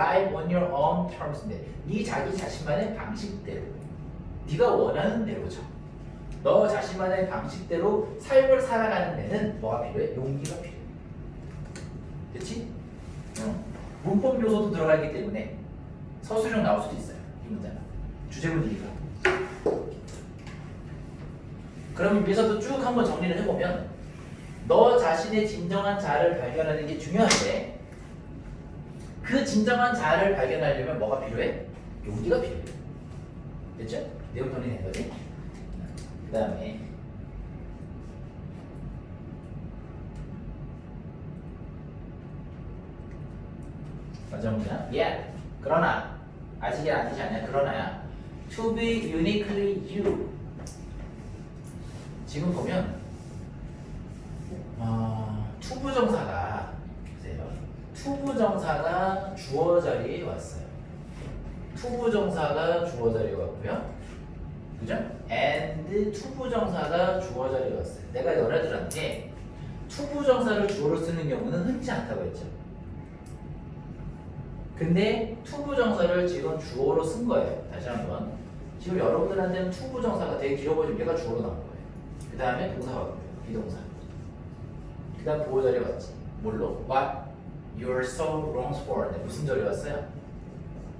live on your own terms인데 네 자기 자신만의 방식대로 네가 원하는 대로죠. 너 자신만의 방식대로 삶을 살아가는 데는 뭐가 필요해? 용기가 필요해. 그렇지? 응. 문법 요소도 들어가 있기 때문에 서술형 나올 수도 있어요. 이 문제는 주제문이니까. 그럼 위에서도 쭉 한번 정리를 해보면 너 자신의 진정한 자아를 발견하는 게 중요한데 그 진정한 자아를 발견하려면 뭐가 필요해? 용기가 필요해. 됐죠? 내용 정리된 거지? 그 다음에 문장 Yeah. 그러나 아직이 아니지 않냐? 그러나야 To be uniquely you 지금 보면 어, 투부정사가 보세요. 투부정사가 주어 자리에 왔어요. 투부정사가 주어 자리에 왔고요. 그죠? and 투부정사가 주어 자리에 왔어요. 내가 너네들한테 투부정사를 주어로 쓰는 경우는 흔치 않다고 했죠. 근데 투부정사를 지금 주어로 쓴 거예요. 다시 한번. 지금 여러분들한테는 투부정사가 되게 길어 보이지만 얘가 주어로 나온 거예요. 그 다음에 동사가 왔고요. 비동사. 그 다음 보호 자리 왔지. 뭘로? What you're so wrong for. 네, 무슨 절이 왔어요?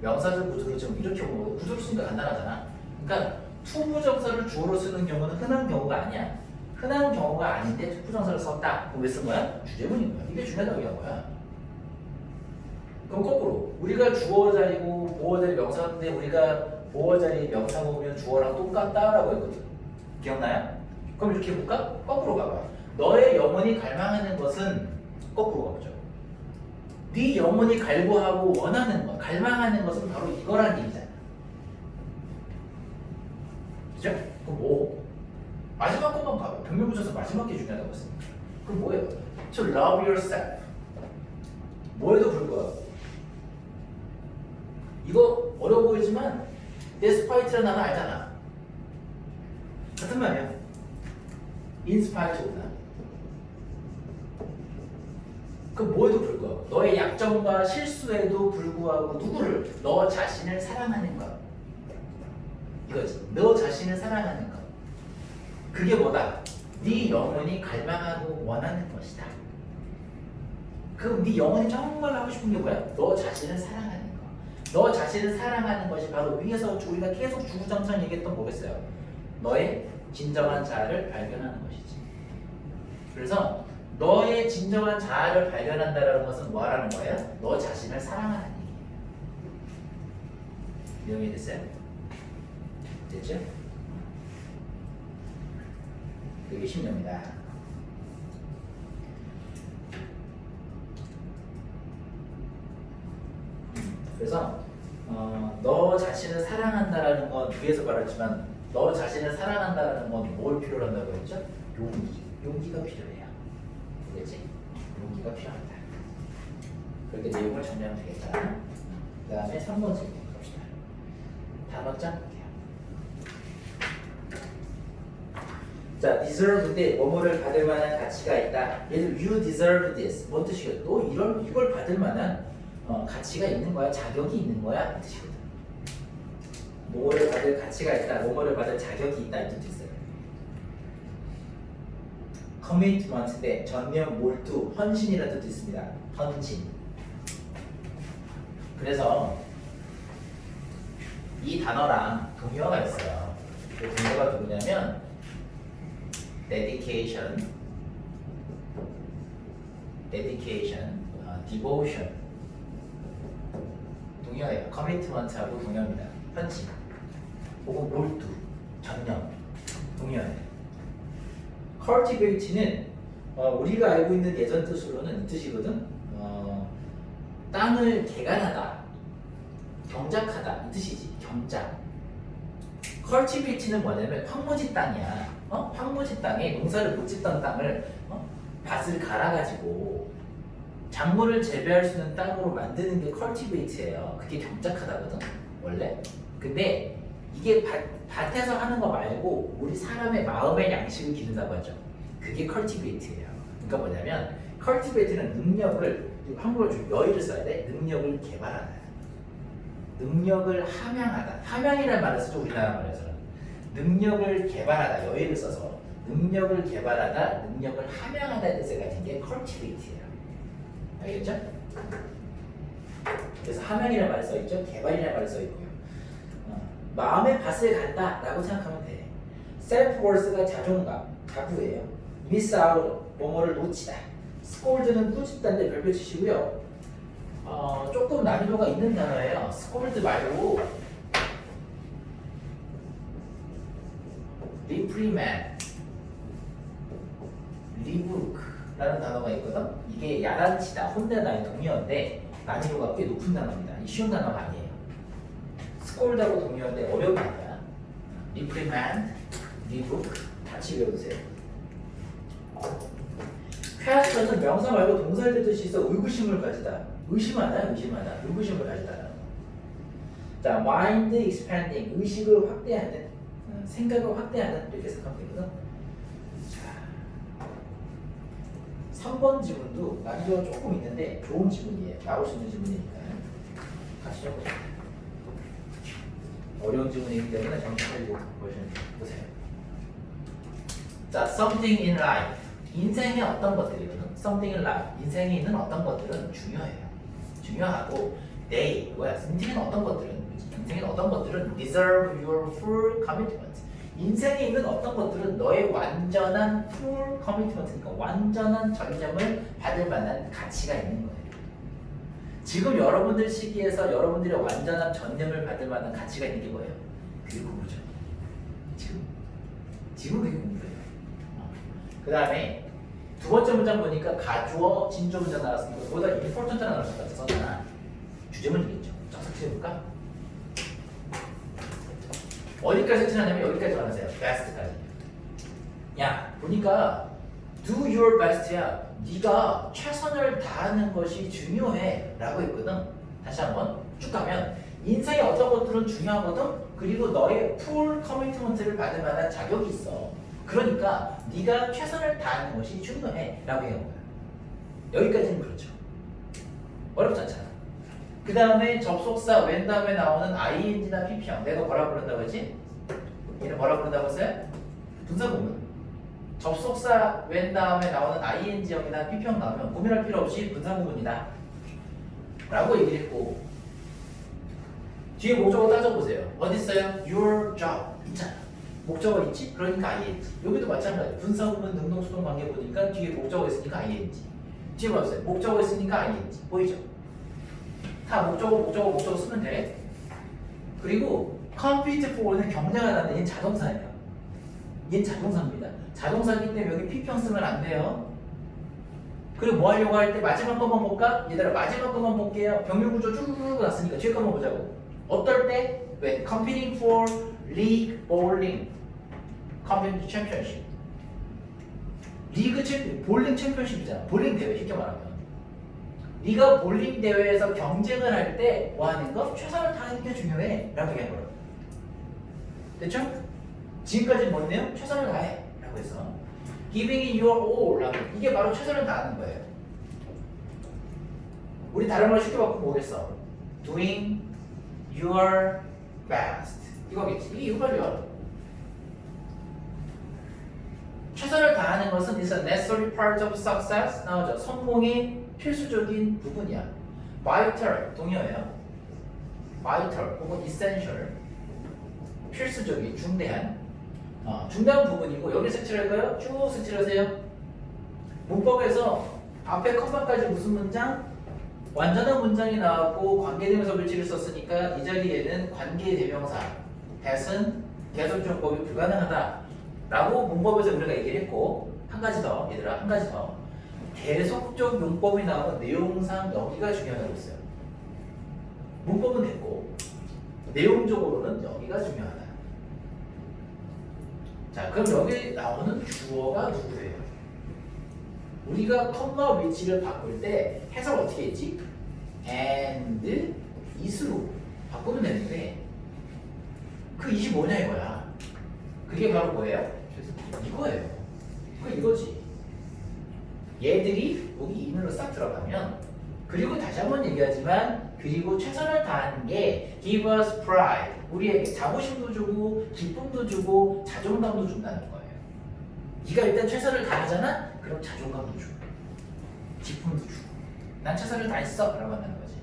명사절 구조를 지금 이렇게 본 거고 구조를 쓰니까 간단하잖아. 그러니까 투부정사를 주어로 쓰는 경우는 흔한 경우가 아니야. 흔한 경우가 아닌데 투부정사를 썼다. 그럼 왜 쓴 거야? 주제문인 거야. 이게 중요하다고 얘기한 거야. 그럼 거꾸로 우리가 주어 자리고 보어 자리 명사인데 우리가 보어 자리 명사 보면 주어랑 똑같다라고 했거든. 기억나요? 그럼 이렇게 해볼까? 거꾸로 가봐. 너의 영혼이 갈망하는 것은 거꾸로 가보죠. 네 영혼이 갈구하고 원하는 것, 갈망하는 것은 바로 이거란 얘기잖아. 그죠? 그럼 뭐? 마지막 것만 봐봐. 병명 붙여서 마지막 게 중요하다고 했으니까. 그럼 뭐예요? To love yourself. 뭐에도 불구하고. 이거 어려워 보이지만 데스파이트라는 단어 알잖아. 같은 말이야. 인스파이트구나. 그 뭐에도 불구하고 너의 약점과 실수에도 불구하고 누구를 너 자신을 사랑하는 것 이거지. 너 자신을 사랑하는 것. 그게 뭐다? 네 영혼이 갈망하고 원하는 것이다. 그럼 네 영혼이 정말 하고 싶은 게 뭐야? 너 자신을 사랑하는 거. 너 자신을 사랑하는 것이 바로 위에서 우리가 계속 주구장창 얘기했던 뭐겠어요? 너의 진정한 자아를 발견하는 것이지. 그래서 너의 진정한 자아를 발견한다는 것은 뭐 하라는 거예요? 너 자신을 사랑하는 얘기예요. 이해이 됐어요? 됐죠? 그게 10년입니다. 그래서 어, 너 자신을 사랑한다라는 건 위에서 말했지만 너 자신을 사랑한다라는 건 뭘 필요로 한다고 했죠? 용기. 용기가 필요해 요. 알겠지? 용기가 필요합니다. 그렇게 내용을 정리하면 되겠다. 그 다음에 3번 질문 갑시다. 단어장 볼게요. 자, deserve인데 뭐뭐를 받을 만한 가치가 있다. 들어 you deserve this. 뭔 뜻이에요? 너 이런 이걸 받을 만한 어, 가치가 있는 거야, 자격이 있는 거야 이 뜻이거든. 뭐를 받을 가치가 있다, 뭐뭐를 받을 자격이 있다 이 뜻이 commitment인데 전면 몰두, 헌신이라는 뜻도 있습니다. 헌신. 그래서 이 단어랑 동요가 있어요. 그 동요가 누구냐면 dedication, dedication, 어, devotion. 동요예요. commitment하고 동요입니다. 헌신. 혹은 몰두, 전념, 동요예요. Cultivate는 어, 우리가 알고 있는 예전 뜻으로는 이 뜻이거든. 어, 땅을 개간하다, 경작하다 이 뜻이지. 경작. cultivate는 뭐냐면 황무지 땅이야. 어? 황무지 땅에 농사를 못 짓던 땅을 어? 밭을 갈아가지고 작물을 재배할 수 있는 땅으로 만드는 게 cultivate예요. 그게 경작하다거든 원래. 근데 이게 밭, 밭에서 하는 거 말고 우리 사람의 마음의 양식을 기른다고 하죠. 그게 cultivate예요. 그러니까 뭐냐면 cultivate는 능력을 한국어로 좀 여유를 써야 돼. 능력을 개발하는. 능력을 함양하다. 함양이라는 말을 쓰죠 우리나라 말에서는. 능력을 개발하다 여의를 써서 능력을 개발하다, 능력을 함양하다의 뜻을 가진 게 cultivate예요. 알겠죠? 그래서 함양이라는 말을 써 있죠. 개발이라는 말을 써 있고요. 어, 마음의 밭을 간다라고 생각하면 돼. self worth가 자존감, 자부예요. Miss out 뭐뭐를 놓치다. scold는 꾸짖다인데 별표 치시고요. 어, 조금 난이도가 있는 단어예요. scold 말고 reprimand, rebuke라는 단어가 있거든. 이게 야단치다, 혼내다의 동의어인데 난이도가 꽤 높은 단어입니다. 이 쉬운 단어가 아니에요. scold하고 동의어인데 어려우니까 reprimand, rebuke 같이 외우세요. 쾌하스는 명사 말고 동사를 뜻이 있어 의구심을 가지다. 의심하다, 의심하다, 의구심을 가지다. 자, mind expanding, 의식을 확대하는, 음, 생각을 확대하는 이렇게 생각하면 되거든. 자, 3번 지문도 난이도가 조금 있는데 좋은 지문이에요. 나올 수 있는 지문이니까 같이 적어요. 어려운 지문이기 때문에 정신 차리고 보시면 보세요. 자, something in life. 인생의 어떤 것들이거든. something in life. 인생에 있는 어떤 것들은 중요해요. 중요하고 they 뭐야? 인생의 어떤 것들은 인생의 어떤 것들은 deserve your full commitment. 인생에 있는 어떤 것들은 너의 완전한 full commitment니까 완전한 전념을 받을 만한 가치가 있는 거예요. 지금 여러분들 시기에서 여러분들의 완전한 전념을 받을 만한 가치가 있는 게 뭐예요? 그게 공부죠. 지금 지금 그게 공부예요. 그 다음에 두 번째 문장 보니까 가주어 진조 문장 나왔으니까 그보다 important 나올 것 같아서 나 주제문이겠죠. 자, 색칠해볼까? 어디까지 색칠하냐면 여기까지 가세요. best까지. 야, 보니까 do your best야. 네가 최선을 다하는 것이 중요해 라고 했거든. 다시 한번 쭉 가면 인생의 어떤 것들은 중요하거든. 그리고 너의 full commitment를 받을 만한 자격이 있어. 그러니까 네가 최선을 다하는 것이 중요해 라고 해요. 여기까지는 그렇죠. 어렵지 않잖아. 그 다음에 접속사 웬 다음에 나오는 ing나 pp형 내가 뭐라 부른다고 했지? 얘는 뭐라 부른다고 했어요? 분사구문 접속사 웬 다음에 나오는 ing형이나 pp형 나오면 고민할 필요 없이 분사구문이다 라고 얘기를 했고 뒤에 목적어 따져보세요 어디 있어요? your job 있잖아 목적어 있지? 그러니까 ing 여기도 마찬가지 분사구문 능동수동 관계 보니까 뒤에 목적어 있으니까 ing 뒤에 봐보세요 목적어 있으니까 ing 보이죠? 다 목적어 목적어 목적어 쓰면 돼. 그리고 compete for는 경쟁하다는 얘는 자동사예요. 얘는 자동사입니다. 자동사기 때문에 여기 P평 쓰면 안 돼요. 그리고 뭐 하려고 할 때 마지막 것만 볼까? 얘들아 마지막 것만 볼게요. 병렬 구조 쭉쭉 났으니까 뒤에 것만 보자고. 어떨 때? 왜? competing for league bowling competition championship. 리그 챔피언, 볼링 챔피언십이잖아. 볼링 대회 쉽게 말하면. 네가 볼링 대회에서 경쟁을 할 때뭐 거? 최선을 다하는 게 중요해 라고 얘기한 거예요 됐죠? 지금까지 뭔데요? 최선을 다해 라고 해서 giving your all 라고 이게 바로 최선을 다하는 거예요 우리 다른 말 쉽게 바꾸면 뭐겠어? doing your best 이거겠지 이게 이거죠 최선을 다하는 것은 is a necessary part of success 나오죠 성공의 필수적인 부분이야. vital 동의어예요. vital 혹은 essential 필수적인 중대한 어, 중대한 부분이고 여기 색칠할까요? 쭉 색칠하세요. 문법에서 앞에 컴마까지 무슨 문장? 완전한 문장이 나왔고 관계대명사 물질을 썼으니까 이 자리에는 관계대명사 대은 계속적법이 불가능하다 라고 문법에서 우리가 얘기를 했고 한 가지 더 얘들아 한 가지 더 계속적 용법이 나오는 내용상 여기가 중요하다고 했어요. 문법은 됐고 내용적으로는 여기가 중요하다. 자, 그럼 여기 나오는 주어가 누구예요? 우리가 컴마 위치를 바꿀 때 해석 어떻게 했지? and is로 바꾸면 되는데 그 이시 뭐냐 이거야. 그게 바로 뭐예요? 이거예요. 그 이거지. 얘들이 여기 인으로 싹 들어가면 그리고 다시 한번 얘기하지만 그리고 최선을 다하는 게 give us pride. 우리에게 자부심도 주고 기쁨도 주고 자존감도 준다는 거예요. 네가 일단 최선을 다하잖아. 그럼 자존감도 주고 기쁨도 주고 난 최선을 다했어. 라고 한다는 거지.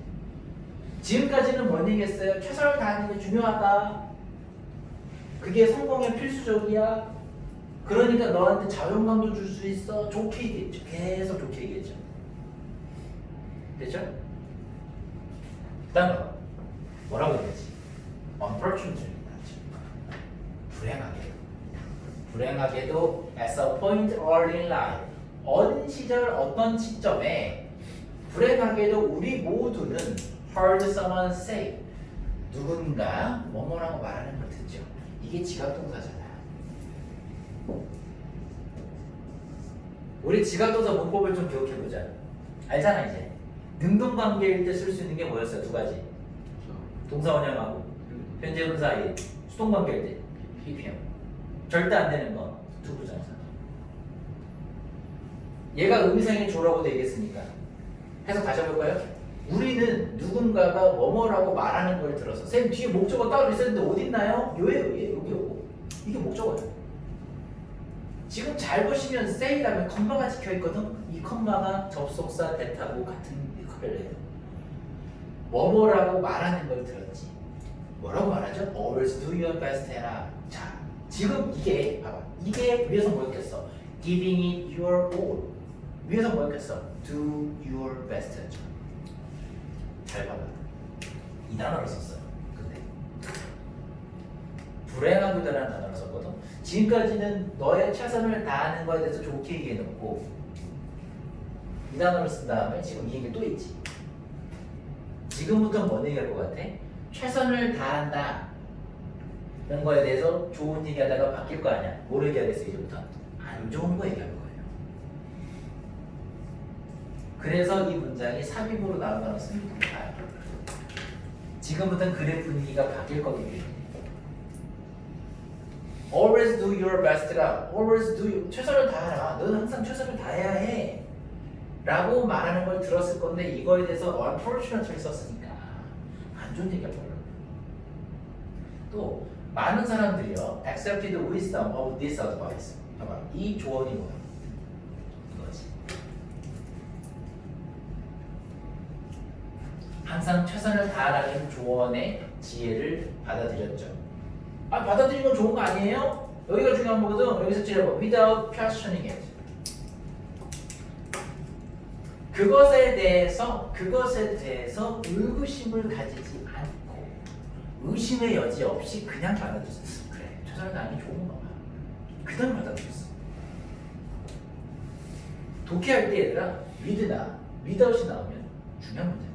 지금까지는 뭔 얘기했어요? 최선을 다하는 게 중요하다. 그게 성공의 필수적이야. 그러니까 너한테 자존감도 줄 수 있어. 좋게 얘기했죠. 계속 좋게 얘기했죠. 됐죠? 그 다음 거 뭐라고 얘기했지? unfortunately 불행하게 불행하게도 as a point early in life 어린 시절 어떤 시점에 불행하게도 우리 모두는 heard someone say 누군가 뭐뭐라고 말하는 걸 듣죠. 이게 지각동사잖아요. 우리 지각동사 문법을 좀 기억해보자. 알잖아 이제. 능동관계일 때 쓸 수 있는 게 뭐였어요? 두 가지. 동사 원형하고 현재 분사의 수동관계일 때 PPM. 절대 안 되는 건 투부정사. 얘가 의미상의 조라고 돼 있겠으니까 해석 다시 해볼까요? 우리는 누군가가 뭐뭐라고 말하는 걸 들어서 쌤 뒤에 목적어 따로 있었는데 어디 있나요? 요예요 예 여기 요거 이게 목적어예요 지금 잘 보시면 say 다음에 컴마가 찍혀 있거든? 이 컴마가 접속사 대타고 같은 해요. 뭐뭐라고 말하는 걸 들었지? 뭐라고 말하죠? always do your best 해라. 자 지금 이게 봐봐. 이게 위에서 뭐였겠어? Giving it your all. 위에서 뭐였겠어? Do your best 잘 봐봐. 이 단어를 썼어요. 근데 불행하기도라는 단어를 썼거든. 지금까지는 너의 최선을 다하는 거에 대해서 좋게 얘기해놓고 이 단어를 쓴 다음에 지금 이 얘기 또 있지. 지금부터 뭔 얘기할 것 같아? 최선을 다한다. 이런 거에 대해서 좋은 얘기하다가 바뀔 거 아니야? 뭘 얘기하겠어 이제부터? 안 좋은 거 얘기할 거예요. 그래서 이 문장이 삽입으로 나온 단어 씁니다. 지금부터는 글의 분위기가 바뀔 거기 때문에 Always do your best가 Always do 최선을 다하라. 너는 항상 최선을 다해야 해. 라고 말하는 걸 들었을 건데 이거에 대해서 unfortunately 썼으니까 안 좋은 얘기가 별로. 또 많은 사람들이요 accepted wisdom of this advice. 봐봐 이 조언이 뭐야? 이거지. 항상 최선을 다하라는 조언의 지혜를 받아들였죠. 아 받아들인 건 좋은 거 아니에요? 여기가 중요한 거거든. 여기서 찔러봐. Without questioning it. 그것에 대해서 그것에 대해서 의구심을 가지지 않고 의심의 여지 없이 그냥 받아들였어. 그래 최선을 다하는 게 좋은 거야. 그냥 받아들였어. 독해할 때 얘들아 with나 without이 나오면 중요한 문제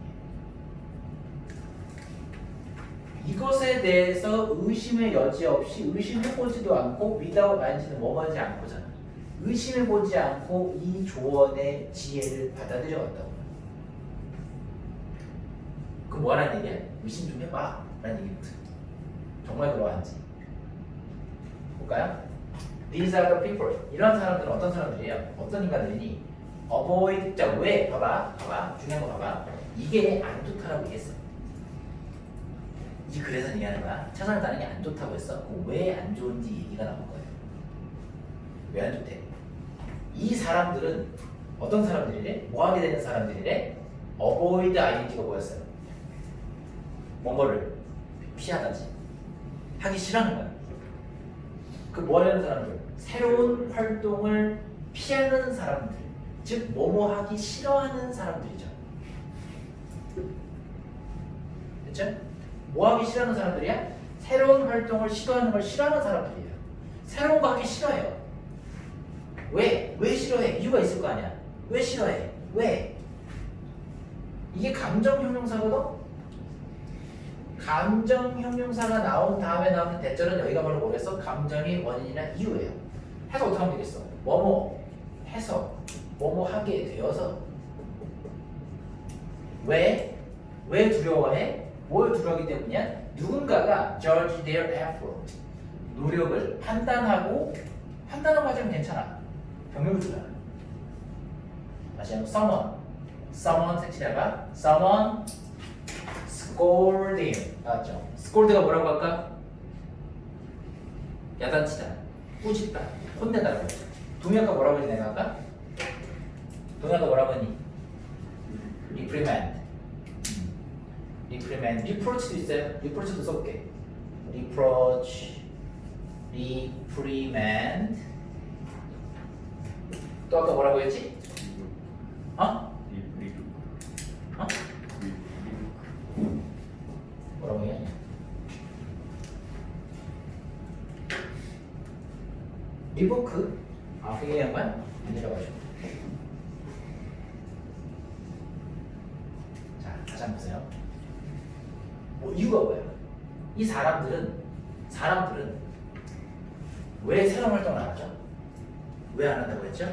이것에 대해서 의심의 여지 없이 의심해보지도 않고 without ING는 뭐하지 않고잖아. 의심해보지 않고 이 조언의 지혜를 받아들여 왔다고. 그 뭐라는 얘기야? 의심 좀 해봐. 라는 얘기거든. 정말 그러한지. 볼까요? These are the people. 이런 사람들은 어떤 사람들이에요? 어떤 인간들이니? Avoid. 자, 왜? 봐봐. 봐봐. 중요한 거 봐봐. 이게 안 좋다라고 얘기했어. 이 글에서 얘기하는 거야. 최선을 다하는 게 안 좋다고 했어. 왜안 좋은지 얘기가 나올 거예요. 왜 안 좋대? 이 사람들은 어떤 사람들이래? 뭐 하게 되는 사람들이래? avoid ing가 뭐였어요? 뭔거를 피하다지. 하기 싫어하는 거야. 그뭐 하려는 사람들? 새로운 활동을 피하는 사람들. 즉, 뭐뭐 하기 싫어하는 사람들이죠. 됐죠? 뭐 하기 싫어하는 사람들이야? 새로운 활동을 시도하는 걸 싫어하는 사람들이에요. 새로운 거 하기 싫어해요. 왜? 왜 싫어해? 이유가 있을 거 아니야. 왜 싫어해? 왜? 이게 감정 형용사거든? 감정 형용사가 나온 다음에 나오는 대절은 여기가 바로 뭐겠어? 감정의 원인이나 이유예요. 해서 어떻게 하면 되겠어? 뭐뭐 해서 뭐뭐 하게 되어서 왜? 왜 두려워해? 뭘 두려워하기 때문이야? 누군가가 judge their effort 노력을 판단하고 판단하고 하자면 괜찮아 병력을 주잖아 다시 한번 someone someone 색칠해봐 someone scold him. 맞죠? scold가 뭐라고 할까? 야단치다, 꾸짖다, 혼내다라고 했죠. 동의아가 뭐라고 했지 내가 아까? 동의아가 뭐라고 했니? reprimand. Reprimand. reproach도 있어요. reproach도 써볼게. reproach, reprimand. 또 아까 뭐라고 했지? 어? 어? 뭐라고 해? 리보크? 아, 그게 얘기한 거야? 아니라고 하죠. 자, 다시 한번 보세요. 뭐 이유가 뭐야? 이 사람들은 사람들은 왜 새로운 활동을 안 하죠? 왜 안 한다고 했죠?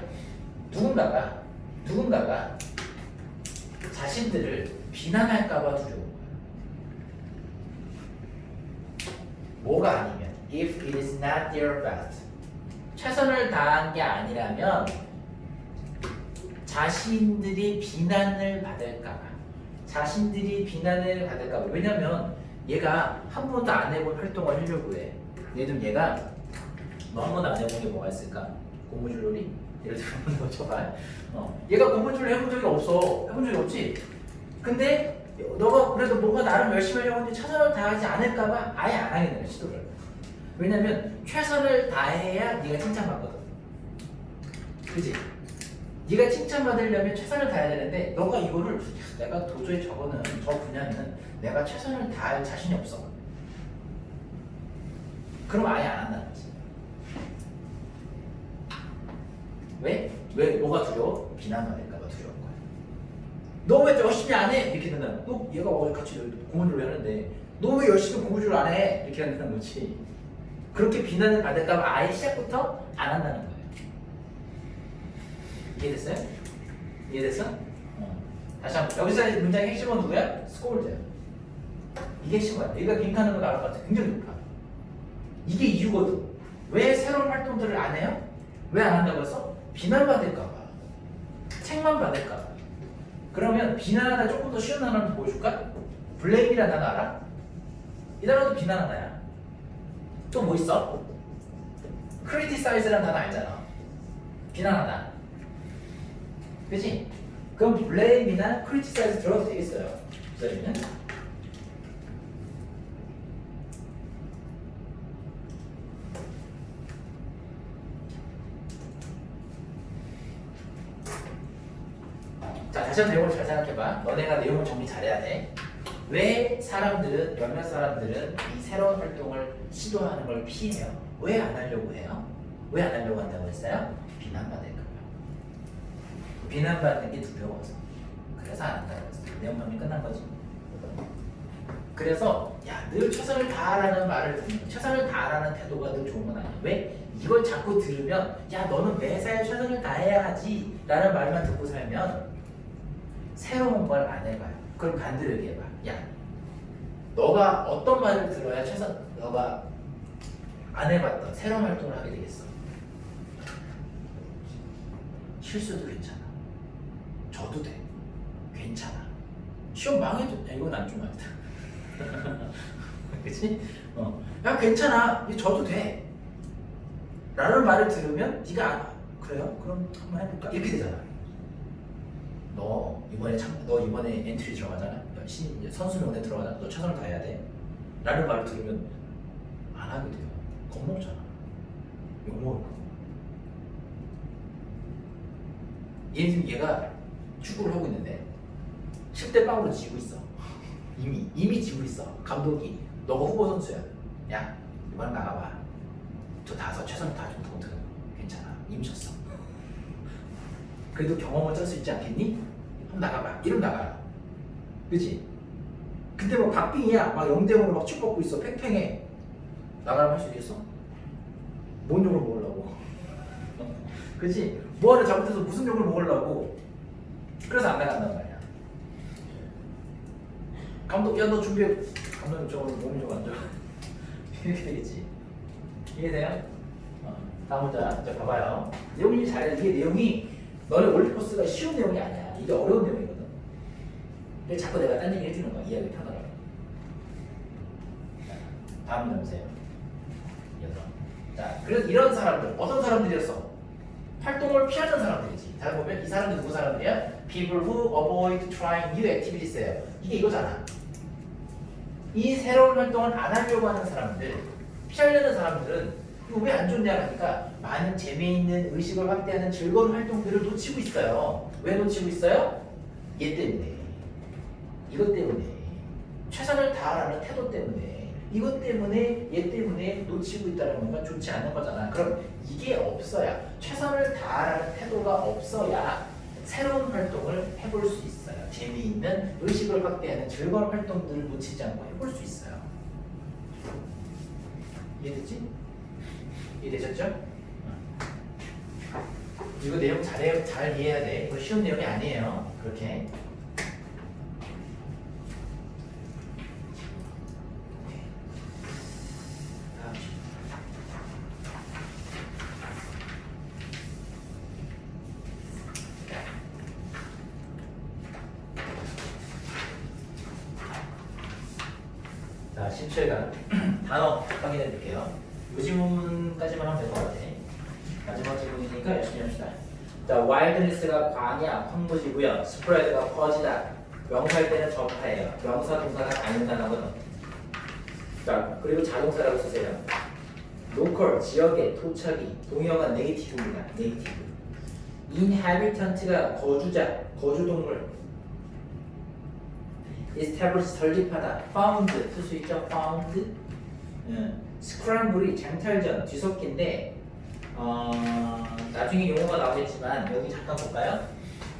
누군가가 누군가가 자신들을 비난할까봐 거야. 뭐가 아니면 if it is not their best 최선을 다한 게 아니라면 자신들이 비난을 받을까봐 자신들이 비난을 받을까 봐. 왜냐면 얘가 한 번도 안 해본 활동을 하려고 해. 예를 얘가 뭐 한 번도 안 해본 게 뭐가 있을까? 고무줄놀이? 예를 들어 쳐봐 어. 얘가 고무줄을 해본 적이 없어. 해본 적이 없지? 근데 너가 그래도 뭔가 나름 열심히 하려고 하는데 최선을 다하지 않을까봐 아예 안 하게 되는 시도를. 왜냐면 최선을 다해야 네가 칭찬받거든. 그지? 네가 칭찬받으려면 최선을 다해야 되는데 너가 이거를 야, 내가 도저히 저거는 저 분야는 내가 최선을 다할 자신이 없어 그럼 아예 안 한다는 거지 왜? 왜? 뭐가 두려워? 비난받을까봐 두려운 거야 너 왜 열심히 안 해? 이렇게 된다는 너 얘가 어제 같이 고무줄을 하는데 너 왜 열심히 고무줄을 안 해? 이렇게 한다는 거지 그렇게 비난을 받을까봐 아예 시작부터 안 한다는 거예요 이해됐어요? 이해됐어? 어. 다시 한번 여기서 문장의 핵심은 누구야? 스콜드야 이게 핵심이야 얘가 빈칸으로 나올 것 같아 굉장히 높아 이게 이유거든 왜 새로운 활동들을 안 해요? 왜 안 한다고 했어? 비난받을까봐 책만 받을까봐 그러면 비난하다 조금 더 쉬운 단어를 보여줄까? 블레임이라는 단어 알아? 이 단어도 비난하다야 또 뭐 있어? criticize라는 단어 알잖아 비난하다 그치? 그럼 blame이나 criticize 들어도 되겠어요 blamen은 자 다시 한번 내용을 잘 생각해봐 너네가 내용을 정리 잘해야 돼 왜 사람들은 몇몇 사람들은 이 새로운 활동을 시도하는 걸 피해요 왜 안 하려고 해요? 왜 안 하려고 한다고 했어요? 비난받을까요 비난받는 게 두려워서 그래서 안 한다고 했어요 내용 정리 끝난 거지 그래서 야 늘 최선을 다하라는 말을 듣는 최선을 다하라는 태도가 늘 좋은 건 아니야 왜? 이걸 자꾸 들으면 야 너는 매사에 최선을 다해야 하지 라는 말만 듣고 살면 새로운 걸 안 해봐요. 그럼 반대로 얘기해봐. 야, 너가 어떤 말을 들어야 최선, 너가 안 해봤던 새로운 활동을 하게 되겠어. 실수도 괜찮아. 져도 돼. 괜찮아. 시험 망해도 야, 이건 안 중요하다. 그치? 어. 야, 괜찮아. 이거 져도 돼. 라는 말을 들으면 네가 안, 그래요? 그럼 한번 해볼까? 이렇게 되잖아. 너 이번에 참, 너 이번에 엔트리 들어가잖아. 신 선수명대 들어가잖아. 너 최선을 다해야 돼. 라는 말을 들으면 안 하게 돼요. 겁먹잖아. 욕먹을 거. 얘 지금 얘가 축구를 하고 있는데 10대 빵으로 지고 있어. 이미 이미 지고 있어. 감독이 너가 후보 선수야. 야 이번에 나가봐. 저 다섯 최선을 다하지 못하면 괜찮아. 이미 졌어. 그래도 경험을 짤 수 있지 않겠니? 한번 나가봐. 이름 나가라. 그치? 근데 뭐 박빙이야. 막 0대0으로 막 축받고 있어. 팽팽해. 나가라면 할 수 있겠어? 뭔 욕을 먹으려고? 그치? 뭐 하나 잘못해서 무슨 욕을 먹으려고? 그래서 안 나간단 말이야. 감독, 야, 너 준비해. 감독님, 저 오늘 몸이 좀 안 좋아. 이렇게 되겠지. 이해돼요? 어, 다음 문자, 이제 봐봐요. 내용이 잘해. 이게 내용이 너네 올리코스가 쉬운 내용이 아니야. 이게 어려운 내용이거든. 근데 자꾸 내가 딴 얘기 해주는 거야. 이해하기 편하라고. 다음 문제 보세요. 이어서. 자, 그래서 이런 사람들 어떤 사람들이었어? 활동을 피하는 사람들이지. 잘 보면 이 사람들 누구 사람들이야? People who avoid trying new activities예요. 이게 이거잖아. 이 새로운 활동을 안 하려고 하는 사람들, 피하려는 사람들은 이거 왜 안 좋냐 하니까 많은 재미있는 의식을 확대하는 즐거운 활동들을 놓치고 있어요. 왜 놓치고 있어요? 얘 때문에. 이것 때문에. 최선을 다하라는 태도 때문에. 이것 때문에 얘 때문에 놓치고 있다는 건 좋지 않은 거잖아. 그럼 이게 없어야 최선을 다하라는 태도가 없어야 새로운 활동을 해볼 수 있어요. 재미있는 의식을 확대하는 즐거운 활동들을 놓치지 않고 해볼 수 있어요. 이해됐지? 이해되셨죠? 어. 이거 내용 잘, 잘 이해해야 돼. 이거 쉬운 내용이 아니에요. 그렇게. 다음. 자, 17간 단어 확인해 볼게요. 요 질문까지만 하면 될 것 같아. 마지막 질문이니까 열심히 합시다. 자, 와일드니스가 광야, 황무지고요. 스프레드가 퍼지다. 명사일 때는 접하예요. 명사 동사가 다른 단어거든. 자, 그리고 자동사라고 쓰세요. 로컬, 지역의 도착이, 동영은 네이티브입니다. 네이티브. 인하비턴트가 거주자, 거주동물. establish 설립하다, found 쓸 수 있죠, found. 음, 스크램블이 쟁탈전, 뒤섞기인데 어, 나중에 용어가 나오겠지만 여기 잠깐 볼까요?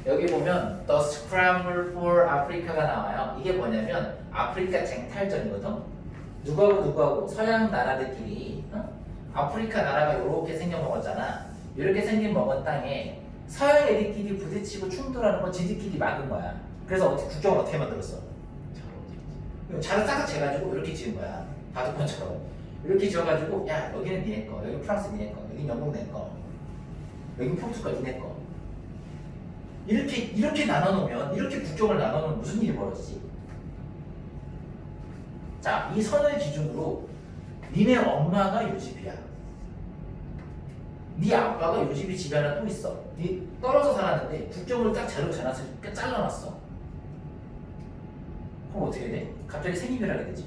여기 보면 the scramble for Africa가 나와요. 이게 뭐냐면 아프리카 쟁탈전이거든. 누구하고 누구하고 서양 나라들끼리 어? 아프리카 나라가 이렇게 생겨 먹었잖아. 이렇게 생겨먹은 땅에 서양 애들끼리 부딪히고 충돌하는 건 지들끼리 막은 거야. 그래서 어떻게 국경을 어떻게 만들었어? 자를 싹 재가지고 이렇게 지은 거야. 바둑판처럼. 이렇게 지어가지고 야 여기는 니네 거, 여기 프랑스 니네 거, 여기 영국 내 거, 여기 포르투갈 니네 거. 이렇게 이렇게 나눠 놓으면 이렇게 국경을 나눠 놓으면 무슨 일이 벌어지지? 자, 이 선을 기준으로 니네 엄마가 요집이야. 네 아빠가 요집이 집에 하나 또 있어. 네 떨어져 살았는데 국경을 딱 자놨을 때 잘라놨어. 그럼 어떻게 돼? 갑자기 생입을 하게 되지.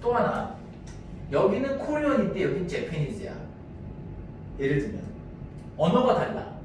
또 하나 여기는 코리안인데 여기는 재패니즈야. 예를 들면 언어가 달라.